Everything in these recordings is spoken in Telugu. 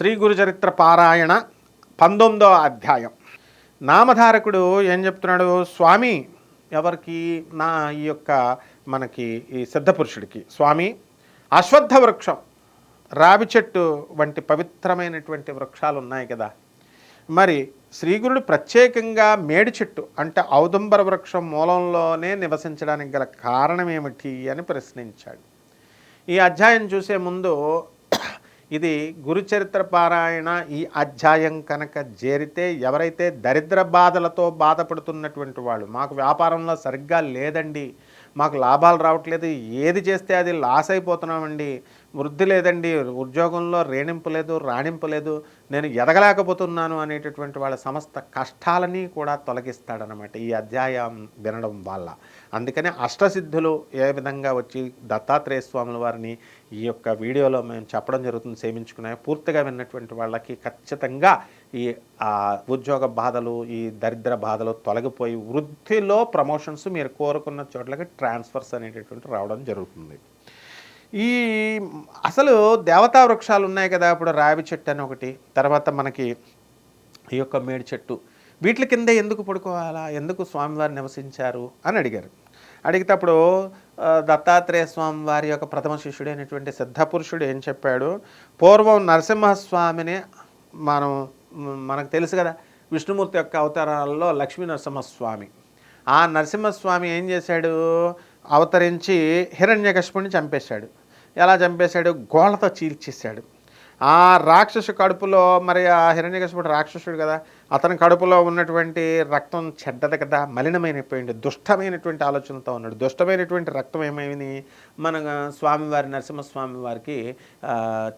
శ్రీ గురుచరిత్ర పారాయణ పంతొమ్మిదో అధ్యాయం. నామధారకుడు ఏం చెప్తున్నాడు? స్వామి ఎవరికి? నా ఈ యొక్క మనకి ఈ సిద్ధపురుషుడికి స్వామి అశ్వత్థ వృక్షం రావి చెట్టు వంటి పవిత్రమైనటువంటి వృక్షాలు ఉన్నాయి కదా. మరి శ్రీగురుడు ప్రత్యేకంగా మేడి చెట్టు అంటే ఔదంబర వృక్షం మూలంలోనే నివసించడానికి గల కారణం ఏమిటి అని ప్రశ్నించాడు. ఈ అధ్యాయం చూసే ముందు ఇది గురుచరిత్ర పారాయణ ఈ అధ్యాయం కనుక చేరితే ఎవరైతే దరిద్ర బాధలతో బాధపడుతున్నటువంటి వాళ్ళు మాకు వ్యాపారంలో సరిగ్గా లేదండి మాకు లాభాలు రావట్లేదు ఏది చేస్తే అది లాస్ అయిపోతున్నామండి వృద్ధి లేదండి ఉద్యోగంలో రేణింపు లేదు రాణింపు లేదు నేను ఎదగలేకపోతున్నాను అనేటటువంటి వాళ్ళ సమస్త కష్టాలని కూడా తొలగిస్తాడనమాట ఈ అధ్యాయం వినడం వల్ల. అందుకనే అష్టసిద్ధులు ఏ విధంగా వచ్చి దత్తాత్రేయ స్వాముల వారిని ఈ యొక్క వీడియోలో మేము చెప్పడం జరుగుతుంది సేవించుకునే పూర్తిగా విన్నటువంటి వాళ్ళకి ఖచ్చితంగా ఈ ఉద్యోగ బాధలు ఈ దరిద్ర బాధలు తొలగిపోయి వృద్ధిలో ప్రమోషన్స్ మీరు కోరుకున్న చోట్లకి ట్రాన్స్ఫర్స్ అనేటటువంటి రావడం జరుగుతుంది. ఈ అసలు దేవతా వృక్షాలు ఉన్నాయి కదా ఇప్పుడు రావి చెట్టు అని ఒకటి తర్వాత మనకి ఈ యొక్క మేడి చెట్టు. వీటి కింద ఎందుకు పడుకోవాలా? ఎందుకు స్వామివారు నివసించారు? అని అడిగారు. అడిగితే అప్పుడు దత్తాత్రేయ స్వామి వారి యొక్క ప్రథమ శిష్యుడైనటువంటి సిద్ధపురుషుడు ఏం చెప్పాడు? పూర్వం నరసింహస్వామిని మనం మనకు తెలుసు కదా విష్ణుమూర్తి యొక్క అవతారాలలో లక్ష్మీ నరసింహస్వామి. ఆ నరసింహస్వామి ఏం చేశాడు? అవతరించి హిరణ్యకశిపుని చంపేశాడు. ఎలా చంపేశాడు? గోళతో చీల్చేశాడు. ఆ రాక్షసు కడుపులో మరి ఆ హిరణ్యకశిపుడు రాక్షసుడు కదా అతని కడుపులో ఉన్నటువంటి రక్తం చెడ్డది కదా మలినమైనపోయింది దుష్టమైనటువంటి ఆలోచనతో ఉన్నాడు. దుష్టమైనటువంటి రక్తం ఏమైంది? మన స్వామివారి నరసింహస్వామి వారికి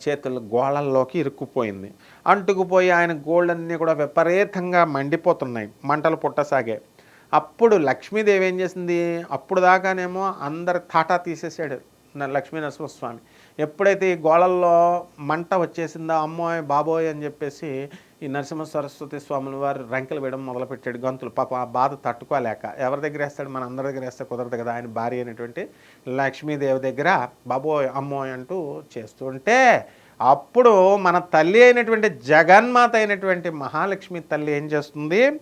చేతుల గోళల్లోకి ఇరుక్కుపోయింది. అంటుకుపోయి ఆయన గోళ్ళన్నీ కూడా విపరీతంగా మండిపోతున్నాయి మంటలు పుట్టసాగాయి. అప్పుడు లక్ష్మీదేవి ఏం చేసింది? అప్పుడు దాకానేమో అందరి తాటా తీసేసాడు లక్ష్మీ నరసింహస్వామి. ఎప్పుడైతే ఈ గోళల్లో మంట వచ్చేసిందో అమ్మాయి బాబోయ్ అని చెప్పేసి ఈ నరసింహ సరస్వతి స్వాముల వారు రంకెలు వేయడం మొదలుపెట్టాడు గంతులు. పాప ఆ బాధ తట్టుకోలేక ఎవరి దగ్గర వేస్తాడు? మన అందరి దగ్గర వేస్తే కుదరదు కదా ఆయన భార్య అయినటువంటి లక్ష్మీదేవి దగ్గర బాబోయ్ అమ్మోయ్ అంటూ చేస్తుంటే అప్పుడు మన తల్లి అయినటువంటి జగన్మాత అయినటువంటి మహాలక్ష్మి తల్లి ఏం చేస్తుంది?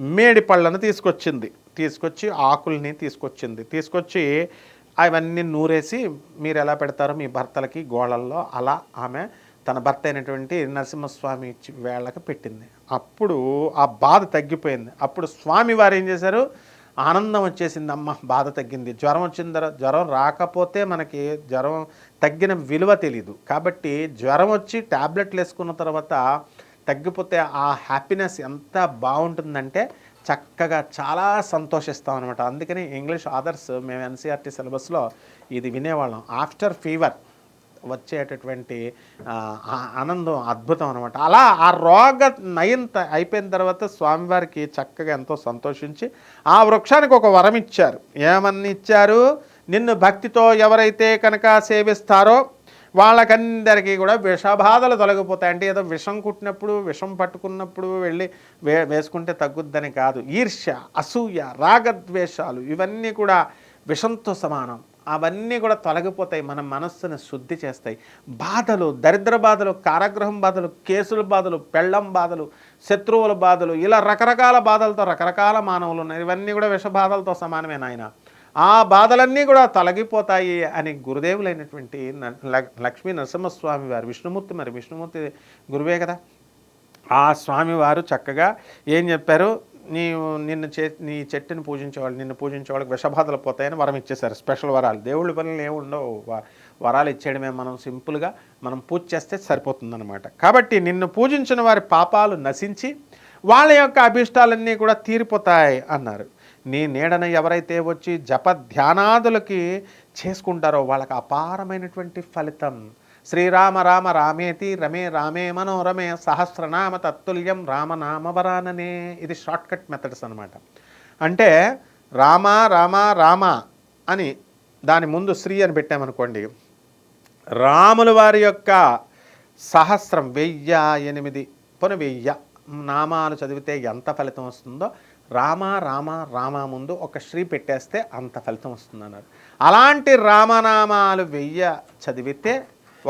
మేడి పళ్ళను తీసుకొచ్చింది. తీసుకొచ్చి ఆకుల్ని తీసుకొచ్చింది. తీసుకొచ్చి అవన్నీ నూరేసి మీరు ఎలా పెడతారో మీ భర్తలకి గోళల్లో అలా ఆమె తన భర్త అయినటువంటి నరసింహస్వామి వేళ్ళకి పెట్టింది. అప్పుడు ఆ బాధ తగ్గిపోయింది. అప్పుడు స్వామి వారు ఏం చేశారు? ఆనందం వచ్చేసింది అమ్మ బాధ తగ్గింది. జ్వరం వచ్చిన తర్వాత జ్వరం రాకపోతే మనకి జ్వరం తగ్గిన విలువ తెలియదు కాబట్టి జ్వరం వచ్చి ట్యాబ్లెట్లు వేసుకున్న తర్వాత తగ్గిపోతే ఆ హ్యాపీనెస్ ఎంత బాగుంటుందంటే చక్కగా చాలా సంతోషిస్తాం అనమాట అందుకని ఇంగ్లీష్ ఆదర్స్ మేము ఎన్సీఆర్టీ సిలబస్లో ఇది వినేవాళ్ళం. ఆఫ్టర్ ఫీవర్ వచ్చేటటువంటి ఆనందం అద్భుతం అనమాట అలా ఆ రోగ నయం అయిపోయిన తర్వాత స్వామివారికి చక్కగా ఎంతో సంతోషించి ఆ వృక్షానికి ఒక వరం ఇచ్చారు. ఏమని ఇచ్చారు నిన్ను భక్తితో ఎవరైతే కనుక సేవిస్తారో వాళ్ళకందరికీ కూడా విషబాధలు తొలగిపోతాయి. అంటే ఏదో విషం కుట్టినప్పుడు విషం పట్టుకున్నప్పుడు వెళ్ళి వే వేసుకుంటే తగ్గుద్దని కాదు. ఈర్ష్య అసూయ రాగద్వేషాలు ఇవన్నీ కూడా విషంతో సమానం. అవన్నీ కూడా తొలగిపోతాయి మన మనస్సును శుద్ధి చేస్తాయి. బాధలు దరిద్ర బాధలు కారాగృహం బాధలు కేసుల బాధలు పెళ్ళం బాధలు శత్రువుల బాధలు ఇలా రకరకాల బాధలతో రకరకాల మానవులు ఉన్నాయి ఇవన్నీ కూడా విష బాధలతో సమానమే నాయన. ఆ బాధలన్నీ కూడా తొలగిపోతాయి అని గురుదేవులైనటువంటి న- లక్ష్మీ నరసింహస్వామి వారు విష్ణుమూర్తి మరి విష్ణుమూర్తి గురువే కదా. ఆ స్వామివారు చక్కగా ఏం చెప్పారు? నీవు నిన్ను చే నీ చెట్టుని పూజించేవాళ్ళు నిన్ను పూజించేవాళ్ళకి విషబాధలు పోతాయని వరం ఇచ్చేశారు. స్పెషల్ వరాలు. దేవుళ్ళ పనులు ఏముండవు వ- వరాలు ఇచ్చేయడమే మనం సింపుల్గా మనం పూజ చేస్తే సరిపోతుందన్నమాట. కాబట్టి నిన్ను పూజించిన వారి పాపాలు నశించి వాళ్ళ యొక్క అభిష్టాలన్నీ కూడా తీరిపోతాయి అన్నారు. నీ నీడన ఎవరైతే వచ్చి జప ధ్యానాదులకి చేసుకుంటారో వాళ్ళకి అపారమైనటువంటి ఫలితం. శ్రీరామ రామ రామేతి రమే రామే మనోరమే సహస్రనామ తత్తుల్యం రామనామవరాననే. ఇది షార్ట్కట్ మెథడ్స్ అనమాట అంటే రామ రామ రామ అని దాని ముందు శ్రీ అని పెట్టామనుకోండి. రాముల వారి యొక్క సహస్రం వెయ్య ఎనిమిది. పొన వెయ్య నామాలు చదివితే ఎంత ఫలితం వస్తుందో రామ రామ రామ ముందు ఒక శ్రీ పెట్టేస్తే అంత ఫలితం వస్తుంది అన్నారు అలాంటి రామనామాలు వెయ్య చదివితే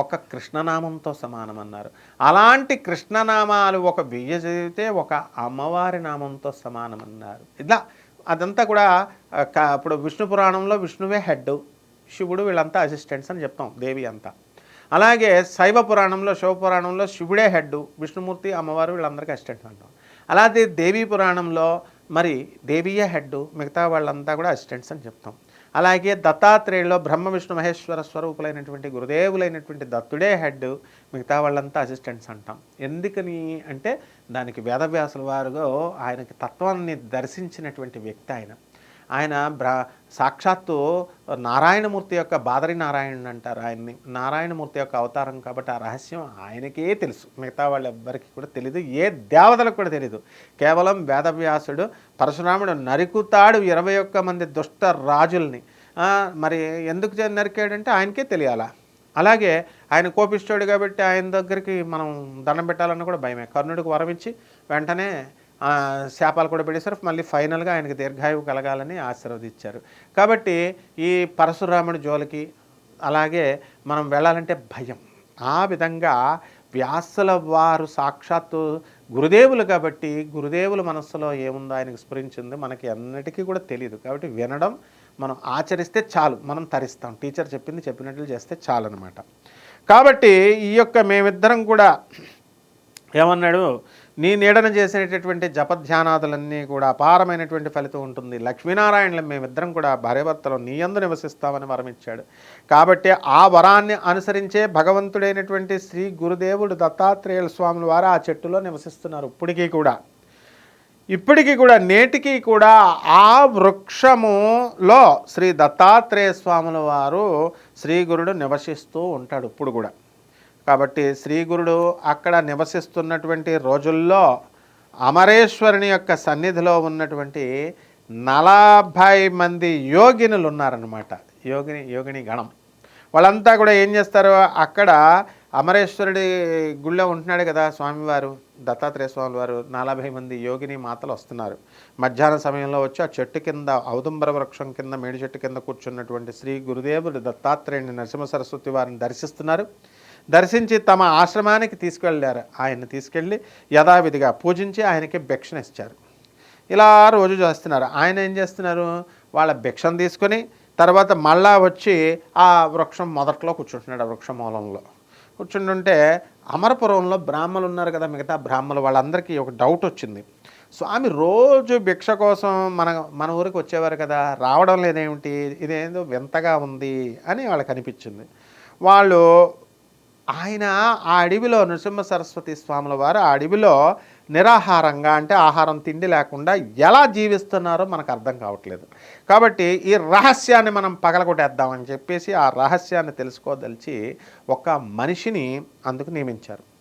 ఒక కృష్ణనామంతో సమానమన్నారు. అలాంటి కృష్ణనామాలు ఒక వెయ్య చదివితే ఒక అమ్మవారి నామంతో సమానమన్నారు. ఇలా అదంతా కూడా ఇప్పుడు విష్ణు పురాణంలో విష్ణువే హెడ్ శివుడు వీళ్ళంతా అసిస్టెంట్స్ అని చెప్తాం దేవి అంతా. అలాగే శైవ పురాణంలో శివపురాణంలో శివుడే హెడ్ విష్ణుమూర్తి అమ్మవారు వీళ్ళందరికీ అసిస్టెంట్స్ అంటాం. అలాగే దేవీ పురాణంలో మరి దేవీయ హెడ్ మిగతా వాళ్ళంతా కూడా అసిస్టెంట్స్ అని చెప్తాం. అలాగే దత్తాత్రేయులో బ్రహ్మ విష్ణు మహేశ్వర స్వరూపులైనటువంటి గురుదేవులైనటువంటి దత్తుడే హెడ్ మిగతా వాళ్ళంతా అసిస్టెంట్స్ అంటాం. ఎందుకని అంటే దానికి వేదవ్యాసుల వారుగా ఆయనకి తత్వాన్ని దర్శించినటువంటి వ్యక్తి ఆయన. ఆయన బ్రా సాక్షాత్తు నారాయణమూర్తి యొక్క బాదరి నారాయణుడు అంటారు ఆయన్ని. నారాయణమూర్తి యొక్క అవతారం కాబట్టి ఆ రహస్యం ఆయనకే తెలుసు. మిగతా వాళ్ళెవ్వరికి కూడా తెలియదు ఏ దేవతలకు కూడా తెలియదు కేవలం వేదవ్యాసుడు పరశురాముడు నరుకుతాడు ఇరవై ఒక్క మంది దుష్ట రాజుల్ని. మరి ఎందుకు నరికాడంటే ఆయనకే తెలియాలా? అలాగే ఆయన కోపిస్తాడు కాబట్టి ఆయన దగ్గరికి మనం దండం పెట్టాలన్న కూడా భయమే. కర్ణుడికి వరమిచ్చి వెంటనే శాపాలు కూడా పెట్టేశారు. మళ్ళీ ఫైనల్గా ఆయనకి దీర్ఘాయువు కలగాలని ఆశీర్వదించారు. కాబట్టి ఈ పరశురాముడి జోలికి అలాగే మనం వెళ్ళాలంటే భయం. ఆ విధంగా వ్యాసుల వారు సాక్షాత్తు గురుదేవులు కాబట్టి గురుదేవుల మనస్సులో ఏముందో ఆయనకు స్ఫురించింది మనకి అన్నిటికీ కూడా తెలియదు కాబట్టి వినడం మనం ఆచరిస్తే చాలు. మనం తరిస్తాం. టీచర్ చెప్పింది చెప్పినట్లు చేస్తే చాలు అనమాట కాబట్టి ఈ యొక్క మేమిద్దరం కూడా ఏమన్నాడు? నీ నీడన చేసేటటువంటి జపధ్యానాదులన్నీ కూడా అపారమైనటువంటి ఫలితం ఉంటుంది. లక్ష్మీనారాయణులు మేమిద్దరం కూడా భార్యభర్తలు నీ యందు నివసిస్తామని వరం ఇచ్చాడు కాబట్టి ఆ వరాన్ని అనుసరించే భగవంతుడైనటువంటి శ్రీ గురుదేవుడు దత్తాత్రేయుల స్వాముల వారు ఆ చెట్టులో నివసిస్తున్నారు ఇప్పటికీ కూడా. ఇప్పటికీ కూడా నేటికి కూడా ఆ వృక్షములో శ్రీ దత్తాత్రేయ స్వాముల వారు శ్రీ గురుడు నివసిస్తూ ఉంటాడు ఇప్పుడు కూడా. కాబట్టి శ్రీగురుడు అక్కడ నివసిస్తున్నటువంటి రోజుల్లో అమరేశ్వరుని యొక్క సన్నిధిలో ఉన్నటువంటి నలభై మంది యోగినులు ఉన్నారనమాట యోగిని యోగిని గణం. వాళ్ళంతా కూడా ఏం చేస్తారు? అక్కడ అమరేశ్వరుడి గుళ్ళో ఉంటున్నాడు కదా స్వామివారు దత్తాత్రేయ స్వామి వారు నలభై మంది యోగిని మాతలు వస్తున్నారు. మధ్యాహ్న సమయంలో వచ్చి ఆ చెట్టు కింద ఔదుంబర వృక్షం కింద మేడి చెట్టు కింద కూర్చున్నటువంటి శ్రీ గురుదేవుడు దత్తాత్రేయుని నరసింహ సరస్వతి వారిని దర్శిస్తున్నారు. దర్శించి తమ ఆశ్రమానికి తీసుకెళ్ళారు ఆయన్ని తీసుకెళ్ళి యథావిధిగా పూజించి ఆయనకి భిక్షణ ఇచ్చారు. ఇలా రోజు చేస్తున్నారు. ఆయన ఏం చేస్తున్నారు? వాళ్ళ భిక్షను తీసుకొని తర్వాత మళ్ళా వచ్చి ఆ వృక్షం మొదట్లో కూర్చుంటున్నాడు ఆ వృక్ష మూలంలో కూర్చుంటుంటే అమరపురంలో బ్రాహ్మలు ఉన్నారు కదా మిగతా బ్రాహ్మలు వాళ్ళందరికీ ఒక డౌట్ వచ్చింది. స్వామి రోజు భిక్ష కోసం మన మన ఊరికి వచ్చేవారు కదా రావడం లేదేమిటి? ఇదేందో వింతగా ఉంది అని వాళ్ళకి అనిపించింది. వాళ్ళు ఆయన ఆ అడవిలో నృసింహ సరస్వతి స్వాముల వారు ఆ అడవిలో నిరాహారంగా అంటే ఆహారం తిండి లేకుండా ఎలా జీవిస్తున్నారో మనకు అర్థం కావట్లేదు. కాబట్టి ఈ రహస్యాన్ని మనం పగలగొట్టేద్దామని చెప్పేసి ఆ రహస్యాన్ని తెలుసుకోదలిచి ఒక మనిషిని అందుకు నియమించారు.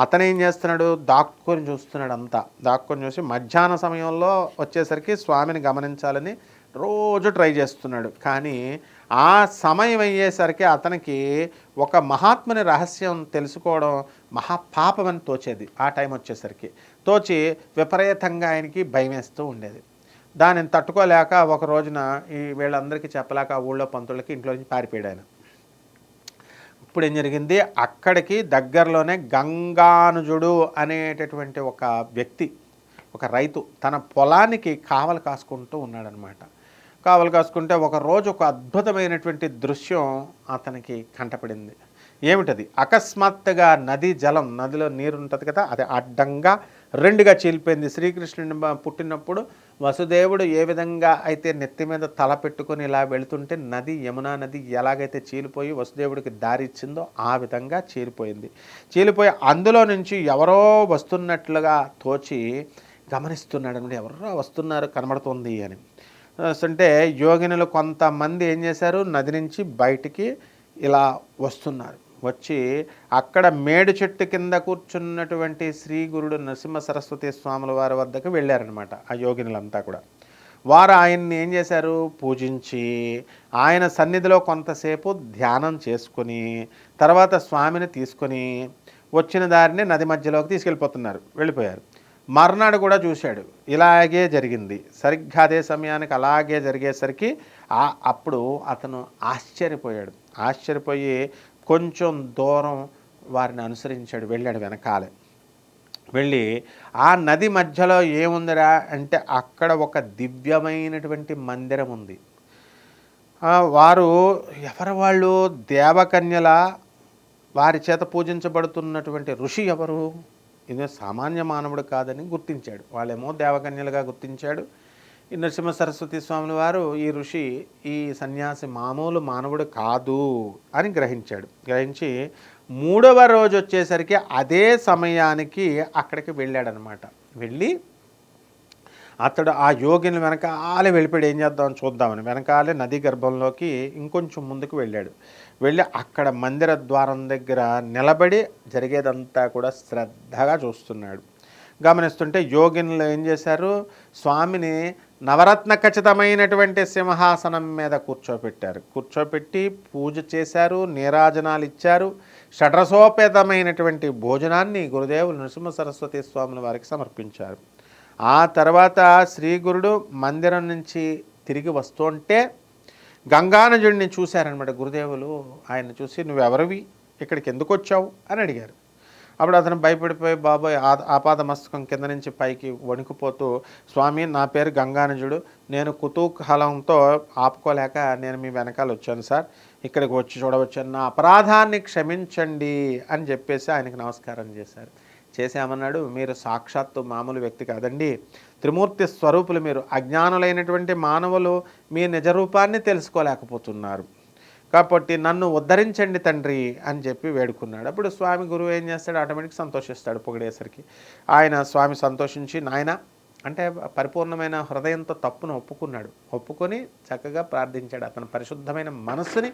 అతను ఏం చేస్తున్నాడు? దాక్కుని చూస్తున్నాడు అంతా. దాక్కుని చూసి మధ్యాహ్న సమయంలో వచ్చేసరికి స్వామిని గమనించాలని రోజు ట్రై చేస్తున్నాడు. కానీ ఆ సమయం అయ్యేసరికి అతనికి ఒక మహాత్ముని రహస్యం తెలుసుకోవడం మహాపాపమని తోచేది. ఆ టైం వచ్చేసరికి తోచి విపరీతంగా ఆయనకి భయం వేస్తూ ఉండేది. దానిని తట్టుకోలేక ఒక రోజున ఈ వీళ్ళందరికీ చెప్పలేక ఊళ్ళో పంతులకి ఇంట్లో నుంచి పారిపోయాడు ఆయన. ఇప్పుడు ఏం జరిగింది? అక్కడికి దగ్గరలోనే గంగానుజుడు అనేటటువంటి ఒక వ్యక్తి ఒక రైతు తన పొలానికి కావలు కాసుకుంటూ ఉన్నాడనమాట కావలు కాసుకుంటే ఒక రోజు ఒక అద్భుతమైనటువంటి దృశ్యం అతనికి కంటపడింది. ఏమిటది? అకస్మాత్తుగా నది జలం నదిలో నీరు ఉంటుంది కదా అది అడ్డంగా రెండుగా చీలిపోయింది. శ్రీకృష్ణుని పుట్టినప్పుడు వసుదేవుడు ఏ విధంగా అయితే నెత్తి మీద తల పెట్టుకొని ఇలా వెళుతుంటే నది యమునా నది ఎలాగైతే చీలిపోయి వసుదేవుడికి దారి ఇచ్చిందో ఆ విధంగా చీలిపోయింది. చీలిపోయి అందులో నుంచి ఎవరో వస్తున్నట్లుగా తోచి గమనిస్తున్నాడు. ఎవరో వస్తున్నారు కనబడుతుంది అని. అంటే యోగినులు కొంతమంది ఏం చేశారు? నది నుంచి బయటికి ఇలా వస్తున్నారు. వచ్చి అక్కడ మేడు చెట్టు కింద కూర్చున్నటువంటి శ్రీ గురుడు నరసింహ సరస్వతి స్వాముల వారి వద్దకు వెళ్ళారనమాట ఆ యోగినులంతా కూడా. వారు ఆయన్ని ఏం చేశారు? పూజించి ఆయన సన్నిధిలో కొంతసేపు ధ్యానం చేసుకొని తర్వాత స్వామిని తీసుకొని వచ్చిన దారిని నది మధ్యలోకి తీసుకెళ్ళిపోతున్నారు. వెళ్ళిపోయారు. మర్నాడు కూడా చూశాడు. ఇలాగే జరిగింది. సరిగ్గా అదే సమయానికి అలాగే జరిగేసరికి అప్పుడు అతను ఆశ్చర్యపోయాడు. ఆశ్చర్యపోయి కొంచెం దూరం వారిని అనుసరించాడు వెళ్ళాడు వెనకాలే. వెళ్ళి ఆ నది మధ్యలో ఏముందిరా అంటే అక్కడ ఒక దివ్యమైనటువంటి మందిరం ఉంది. వారు ఎవరు వాళ్ళు? దేవకన్యల వారి చేత పూజించబడుతున్నటువంటి ఋషి ఎవరు? ఇది సామాన్య మానవుడు కాదని గుర్తించాడు. వాళ్ళేమో దేవకన్యలుగా గుర్తించాడు. ఈ నరసింహ సరస్వతి స్వాముల వారు ఈ ఋషి ఈ సన్యాసి మామూలు మానవుడు కాదు అని గ్రహించాడు. గ్రహించి మూడవ రోజు వచ్చేసరికి అదే సమయానికి అక్కడికి వెళ్ళాడనమాట. వెళ్ళి అతడు ఆ యోగిని వెనకాలే వెళ్ళిపోయాడు. ఏం చేద్దామని చూద్దామని. వెనకాలే నది గర్భంలోకి ఇంకొంచెం ముందుకు వెళ్ళాడు. వెళ్ళి అక్కడ మందిర ద్వారం దగ్గర నిలబడి జరిగేదంతా కూడా శ్రద్ధగా చూస్తున్నాడు. గమనిస్తుంటే యోగినులు ఏం చేశారు? స్వామిని నవరత్న ఖచ్చితమైనటువంటి సింహాసనం మీద కూర్చోపెట్టారు. కూర్చోపెట్టి పూజ చేశారు నీరాజనాలు ఇచ్చారు. షడ్రసోపేతమైనటువంటి భోజనాన్ని గురుదేవులు నృసింహ సరస్వతి స్వాముల వారికి సమర్పించారు. ఆ తర్వాత శ్రీ గురుడు మందిరం నుంచి తిరిగి వస్తుంటే గంగానజుడిని చూశారనమాట గురుదేవులు. ఆయన చూసి నువ్వెవరివి? ఇక్కడికి ఎందుకు వచ్చావు? అని అడిగారు. అప్పుడు అతను భయపడిపోయి బాబాయ్ ఆపాద మస్తకం కింద నుంచి పైకి వణికిపోతూ స్వామి నా పేరు గంగానజుడు. నేను కుతూహలంతో ఆపుకోలేక నేను మీ వెనకాల వచ్చాను సార్. ఇక్కడికి వచ్చి చూడవచ్చాను. నా అపరాధాన్ని క్షమించండి అని చెప్పేసి ఆయనకు నమస్కారం చేశారు. చేశామన్నాడు మీరు సాక్షాత్తు మామూలు వ్యక్తి కాదండి. త్రిమూర్తి స్వరూపులు మీరు అజ్ఞానులైనటువంటి మానవులు మీ నిజ రూపాన్ని తెలుసుకోలేకపోతున్నారు. కాబట్టి నన్ను ఉద్ధరించండి తండ్రి అని చెప్పి వేడుకున్నాడు. అప్పుడు స్వామి గురువు ఏం చేస్తాడు? ఆటోమేటిక్ సంతోషిస్తాడు పొగిడేసరికి. ఆయన స్వామి సంతోషించి నాయన అంటే పరిపూర్ణమైన హృదయంతో తప్పును ఒప్పుకున్నాడు. ఒప్పుకొని చక్కగా ప్రార్థించాడు. అతను పరిశుద్ధమైన మనస్సుని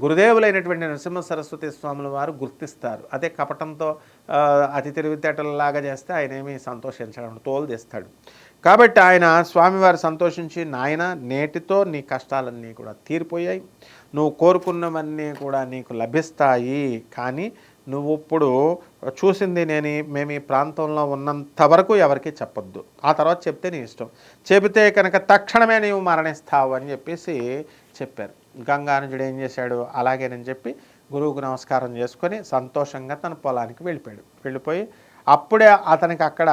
గురుదేవులైనటువంటి నరసింహ సరస్వతి స్వాముల వారు గుర్తిస్తారు. అదే కపటంతో అతి తెలివితేటలలాగా చేస్తే ఆయన ఏమి సంతోషించడం తోలు తెస్తాడు. కాబట్టి ఆయన స్వామివారు సంతోషించి నాయన నేటితో నీ కష్టాలన్నీ కూడా తీరిపోయాయి. నువ్వు కోరుకున్నవన్నీ కూడా నీకు లభిస్తాయి. కానీ నువ్వు ఇప్పుడు చూసింది నేను మేము ఈ ప్రాంతంలో ఉన్నంత వరకు ఎవరికి చెప్పొద్దు. ఆ తర్వాత చెప్తే నీ ఇష్టం. చెబితే కనుక తక్షణమే నీవు మరణిస్తావు అని చెప్పేసి చెప్పారు. గంగానుజుడు ఏం చేశాడు? అలాగేనని చెప్పి గురువుకు నమస్కారం చేసుకొని సంతోషంగా తన పొలానికి వెళ్ళిపోయాడు. వెళ్ళిపోయి అప్పుడే అతనికి అక్కడ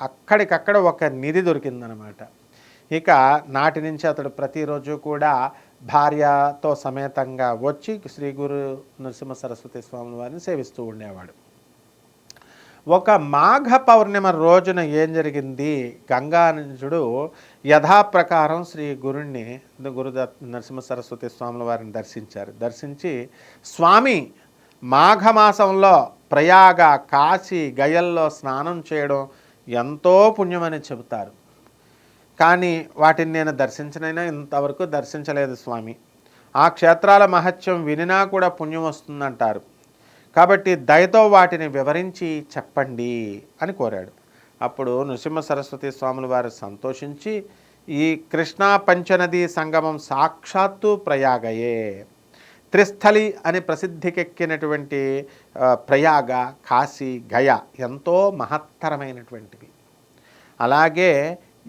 అక్కడికక్కడ ఒక నిధి దొరికిందనమాట. ఇక నాటి నుంచి అతడు ప్రతిరోజు కూడా భార్యతో సమేతంగా వచ్చి శ్రీ గురు నరసింహ సరస్వతి స్వామి వారిని సేవిస్తూ ఉండేవాడు. ఒక మాఘ పౌర్ణిమ రోజున ఏం జరిగింది? గంగానంజుడు యథాప్రకారం శ్రీ గురుణ్ణి గురుదత్ నరసింహ సరస్వతి స్వాముల వారిని దర్శించారు. దర్శించి స్వామి మాఘమాసంలో ప్రయాగ కాశీ గయల్లో స్నానం చేయడం ఎంతో పుణ్యమని చెబుతారు. కానీ వాటిని నేను దర్శించనైనా ఇంతవరకు దర్శించలేదు స్వామి. ఆ క్షేత్రాల మహత్యం వినినా కూడా పుణ్యం వస్తుందంటారు. కాబట్టి దయతో వాటిని వివరించి చెప్పండి అని కోరాడు. అప్పుడు నృసింహ సరస్వతి స్వాములు వారు సంతోషించి ఈ కృష్ణా పంచనది సంగమం సాక్షాత్తు ప్రయాగయే. త్రిస్థలి అని ప్రసిద్ధికెక్కినటువంటి ప్రయాగ కాశీ గయ ఎంతో మహత్తరమైనటువంటివి. అలాగే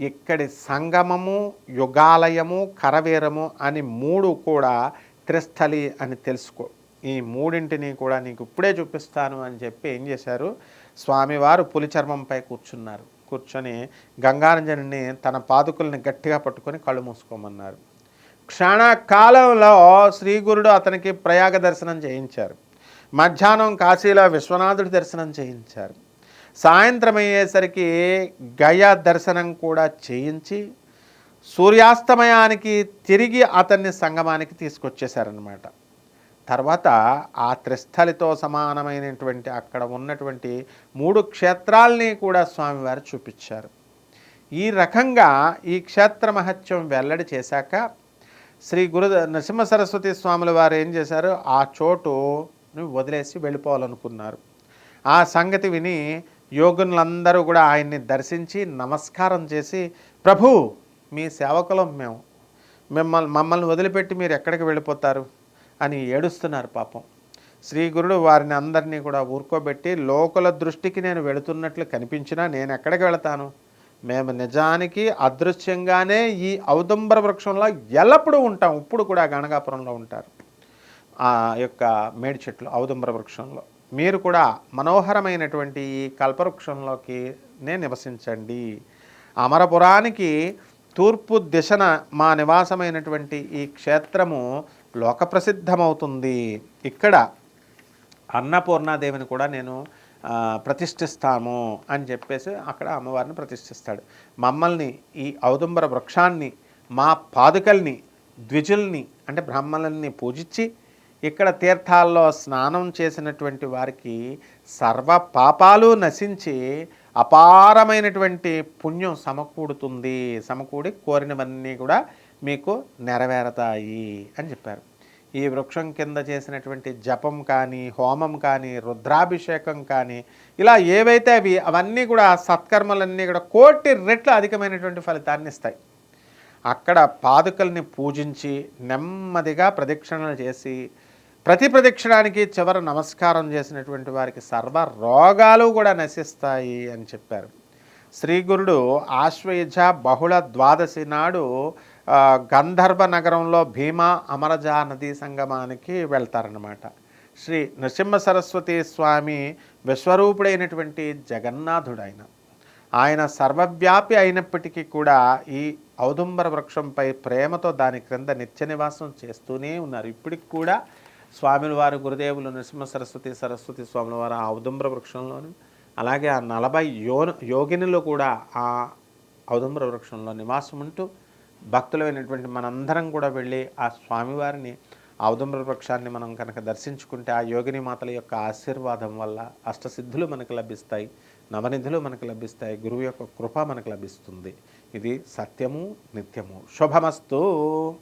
ఇక్కడి సంగమము యుగాలయము కరవీరము అని మూడు కూడా త్రిస్థలి అని తెలుసుకో ఈ మూడింటిని కూడా నీకు ఇప్పుడే చూపిస్తాను అని చెప్పి ఏం చేశారు? స్వామివారు పులి చర్మంపై కూర్చున్నారు. కూర్చొని గంగారంజనుని తన పాదుకుల్ని గట్టిగా పట్టుకొని కళ్ళు మూసుకోమన్నారు. క్షణకాలంలో శ్రీగురుడు అతనికి ప్రయాగ దర్శనం చేయించారు. మధ్యాహ్నం కాశీలో విశ్వనాథుడి దర్శనం చేయించారు. సాయంత్రం అయ్యేసరికి గయ దర్శనం కూడా చేయించి సూర్యాస్తమయానికి తిరిగి అతన్ని సంగమానికి తీసుకొచ్చేశారనమాట తర్వాత ఆ త్రిస్థలితో సమానమైనటువంటి అక్కడ ఉన్నటువంటి మూడు క్షేత్రాల్ని కూడా స్వామివారు చూపించారు. ఈ రకంగా ఈ క్షేత్ర మహత్యం వెల్లడి చేశాక శ్రీ గురు నరసింహ సరస్వతి స్వాముల వారు ఏం చేశారు? ఆ చోటును వదిలేసి వెళ్ళిపోవాలనుకున్నారు. ఆ సంగతి విని యోగులందరూ కూడా ఆయన్ని దర్శించి నమస్కారం చేసి ప్రభు మీ సేవకులం మేము. మిమ్మల్ని మమ్మల్ని వదిలిపెట్టి మీరు ఎక్కడికి వెళ్ళిపోతారు? అని ఏడుస్తున్నారు పాపం. శ్రీ గురుడు వారిని అందరినీ కూడా ఊరుకోబెట్టి లోకల దృష్టికి నేను వెళుతున్నట్లు కనిపించినా నేను ఎక్కడికి వెళతాను? మేము నిజానికి అదృశ్యంగానే ఈ ఔదంబర వృక్షంలో ఎల్లప్పుడూ ఉంటాం. ఇప్పుడు కూడా గణగాపురంలో ఉంటారు. ఆ యొక్క మేడి చెట్లు ఔదుంబర వృక్షంలో. మీరు కూడా మనోహరమైనటువంటి ఈ కల్పవృక్షంలోకి నే నివసించండి. అమరపురానికి తూర్పు దిశన మా నివాసమైనటువంటి ఈ క్షేత్రము లోకప్రసిద్ధమవుతుంది. ఇక్కడ అన్నపూర్ణాదేవిని కూడా నేను ప్రతిష్ఠిస్తాము అని చెప్పేసి అక్కడ అమ్మవారిని ప్రతిష్ఠిస్తాడు. మమ్మల్ని ఈ ఔదుంబర వృక్షాన్ని మా పాదుకల్ని ద్విజుల్ని అంటే బ్రాహ్మణుల్ని పూజించి ఇక్కడ తీర్థాల్లో స్నానం చేసినటువంటి వారికి సర్వ పాపాలు నశించి అపారమైనటువంటి పుణ్యం సమకూడుతుంది. సమకూడి కోరినవన్నీ కూడా మీకు నెరవేరతాయి అని చెప్పారు. ఈ వృక్షం కింద చేసినటువంటి జపం కానీ హోమం కానీ రుద్రాభిషేకం కానీ ఇలా ఏవైతే అవి అవన్నీ కూడా సత్కర్మలన్నీ కూడా కోటి రెట్ల అధికమైనటువంటి ఫలితాన్ని ఇస్తాయి. అక్కడ పాదుకల్ని పూజించి నెమ్మదిగా ప్రదక్షిణలు చేసి ప్రతి ప్రదక్షిణానికి చివర నమస్కారం చేసినటువంటి వారికి సర్వ రోగాలు కూడా నశిస్తాయి అని చెప్పారు. శ్రీగురుడు ఆశ్వయుజ బహుళ ద్వాదశి నాడు గంధర్వ నగరంలో భీమా అమరజా నదీ సంగమానికి వెళ్తారనమాట శ్రీ నృసింహ సరస్వతి స్వామి విశ్వరూపుడైనటువంటి జగన్నాథుడు ఆయన ఆయన సర్వవ్యాపి అయినప్పటికీ కూడా ఈ ఔదుంబర వృక్షంపై ప్రేమతో దాని క్రింద నిత్య నివాసం చేస్తూనే ఉన్నారు. ఇప్పటికి కూడా స్వాముల వారు గురుదేవులు నృసింహ సరస్వతి సరస్వతి స్వాముల వారు ఆ ఔదుంబర వృక్షంలోని అలాగే ఆ నలభై యో యోగినులు కూడా ఆ ఔదుంబర వృక్షంలో నివాసం ఉంటూ భక్తులైనటువంటి మనందరం కూడా వెళ్ళి ఆ స్వామివారిని ఆ వృక్షాన్ని మనం కనుక దర్శించుకుంటే ఆ యోగిని మాతల యొక్క ఆశీర్వాదం వల్ల అష్టసిద్ధులు మనకు లభిస్తాయి నవనిధులు మనకు లభిస్తాయి గురువు యొక్క కృప మనకు లభిస్తుంది. ఇది సత్యము నిత్యము. శుభమస్తు.